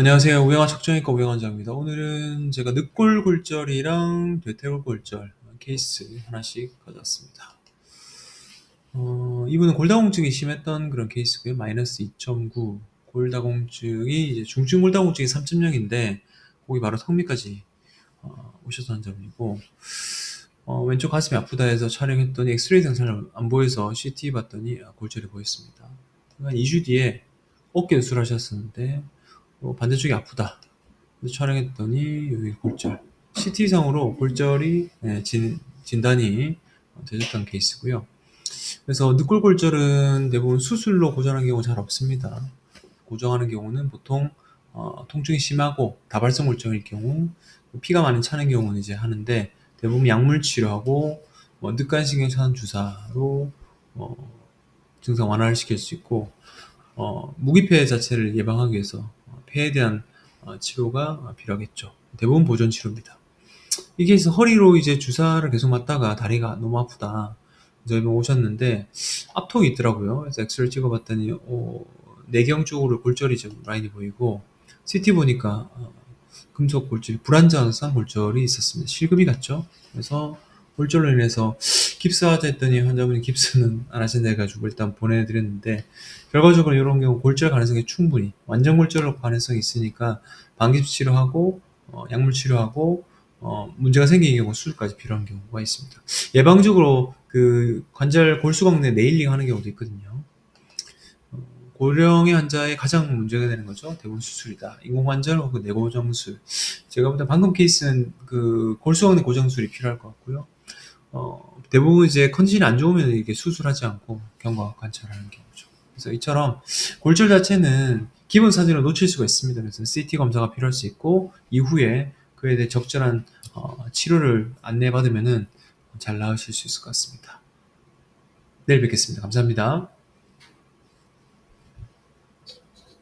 안녕하세요. 우영아 척정외과 우영환자입니다. 오늘은 제가 늑골골절이랑 뇌퇴골골절 케이스 하나씩 가져왔습니다. 어, 이분은 골다공증이 심했던 그런 케이스고요. 마이너스 2.9 골다공증이 이제 중증 골다공증이 3.0인데 거기 바로 턱밑까지 어, 오셔서 환자분이고 어, 왼쪽 가슴이 아프다 해서 촬영했더니 엑스레이 증상을 안 보여서 CT 봤더니 아, 골절이 보였습니다. 한 2주 뒤에 어깨 수술하셨었는데 어, 반대쪽이 아프다. 촬영했더니 여기 골절. CT상으로 골절이 네, 진, 진단이 되셨던 케이스고요. 그래서 늑골골절은 대부분 수술로 고정하는 경우 잘 없습니다. 고정하는 경우는 보통 어, 통증이 심하고 다발성 골절일 경우 피가 많이 차는 경우는 이제 하는데 대부분 약물 치료하고 뭐 늑간신경 차단 주사로 어, 증상 완화를 시킬 수 있고 어, 무기폐 자체를 예방하기 위해서 폐에 대한 어, 치료가 필요하겠죠. 대부분 보존 치료입니다. 이게 있어 허리로 이제 주사를 계속 맞다가 다리가 너무 아프다. 저희 병 오셨는데 앞통이 있더라고요. 그래서 엑스를 찍어봤더니 어, 내경 쪽으로 골절이 좀 라인이 보이고 CT 보니까 어, 금속 골절, 불안정성 골절이 있었습니다. 실금이 갔죠. 그래서 골절로 인해서 깁스하자 했더니 환자분이 깁스는 안 하신다 해가지고 일단 보내드렸는데 결과적으로 이런 경우 골절 가능성이 충분히 완전 골절 가능성이 있으니까 방깁 치료하고 어, 약물 치료하고 어, 문제가 생기는 경우 수술까지 필요한 경우가 있습니다. 예방적으로 그 관절 골수광 내 네일링 하는 경우도 있거든요. 어, 고령의 환자의 가장 문제가 되는 거죠. 대부분 수술이다. 인공관절 혹은 내고정술. 제가 볼 때 방금 케이스는 그 골수광내 고정술이 필요할 것 같고요. 어, 대부분 이제 컨디션이 안 좋으면 이게 수술하지 않고 경과 관찰하는 경우죠. 그래서 이처럼 골절 자체는 기본 사진을 놓칠 수가 있습니다. 그래서 CT 검사가 필요할 수 있고 이후에 그에 대해 적절한 어, 치료를 안내받으면은 잘 나으실 수 있을 것 같습니다. 내일 뵙겠습니다. 감사합니다.